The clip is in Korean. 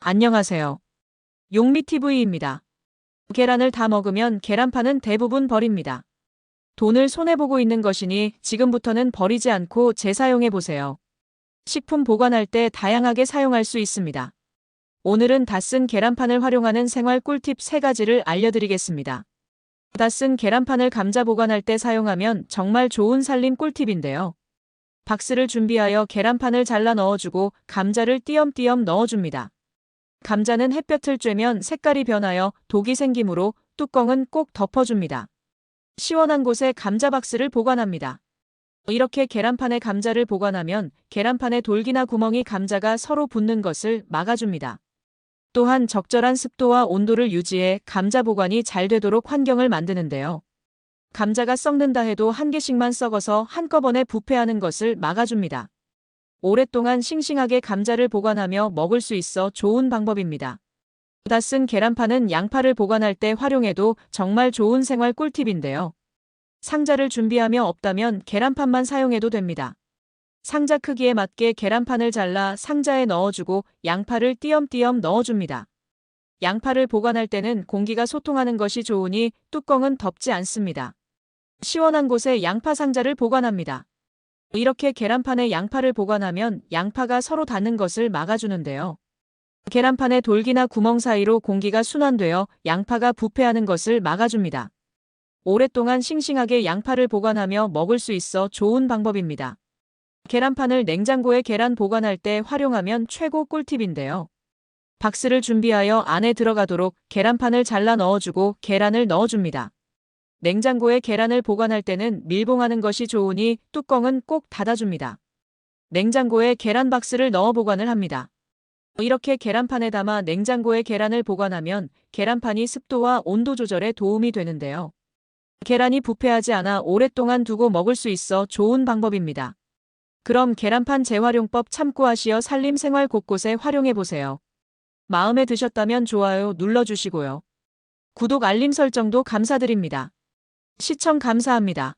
안녕하세요. 용미TV입니다. 계란을 다 먹으면 계란판은 대부분 버립니다. 돈을 손해보고 있는 것이니 지금부터는 버리지 않고 재사용해보세요. 식품 보관할 때 다양하게 사용할 수 있습니다. 오늘은 다 쓴 계란판을 활용하는 생활 꿀팁 3가지를 알려드리겠습니다. 다 쓴 계란판을 감자 보관할 때 사용하면 정말 좋은 살림 꿀팁인데요. 박스를 준비하여 계란판을 잘라 넣어주고 감자를 띄엄띄엄 넣어줍니다. 감자는 햇볕을 쬐면 색깔이 변하여 독이 생기므로 뚜껑은 꼭 덮어줍니다. 시원한 곳에 감자 박스를 보관합니다. 이렇게 계란판에 감자를 보관하면 계란판에 돌기나 구멍이 감자가 서로 붙는 것을 막아줍니다. 또한 적절한 습도와 온도를 유지해 감자 보관이 잘 되도록 환경을 만드는데요. 감자가 썩는다 해도 한 개씩만 썩어서 한꺼번에 부패하는 것을 막아줍니다. 오랫동안 싱싱하게 감자를 보관하며 먹을 수 있어 좋은 방법입니다. 다 쓴 계란판은 양파를 보관할 때 활용해도 정말 좋은 생활 꿀팁인데요. 상자를 준비하며 없다면 계란판만 사용해도 됩니다. 상자 크기에 맞게 계란판을 잘라 상자에 넣어주고 양파를 띄엄띄엄 넣어줍니다. 양파를 보관할 때는 공기가 소통하는 것이 좋으니 뚜껑은 덮지 않습니다. 시원한 곳에 양파 상자를 보관합니다. 이렇게 계란판에 양파를 보관하면 양파가 서로 닿는 것을 막아주는데요. 계란판의 돌기나 구멍 사이로 공기가 순환되어 양파가 부패하는 것을 막아줍니다. 오랫동안 싱싱하게 양파를 보관하며 먹을 수 있어 좋은 방법입니다. 계란판을 냉장고에 계란 보관할 때 활용하면 최고 꿀팁인데요. 박스를 준비하여 안에 들어가도록 계란판을 잘라 넣어주고 계란을 넣어줍니다. 냉장고에 계란을 보관할 때는 밀봉하는 것이 좋으니 뚜껑은 꼭 닫아줍니다. 냉장고에 계란 박스를 넣어 보관을 합니다. 이렇게 계란판에 담아 냉장고에 계란을 보관하면 계란판이 습도와 온도 조절에 도움이 되는데요. 계란이 부패하지 않아 오랫동안 두고 먹을 수 있어 좋은 방법입니다. 그럼 계란판 재활용법 참고하시어 살림 생활 곳곳에 활용해 보세요. 마음에 드셨다면 좋아요 눌러주시고요. 구독 알림 설정도 감사드립니다. 시청 감사합니다.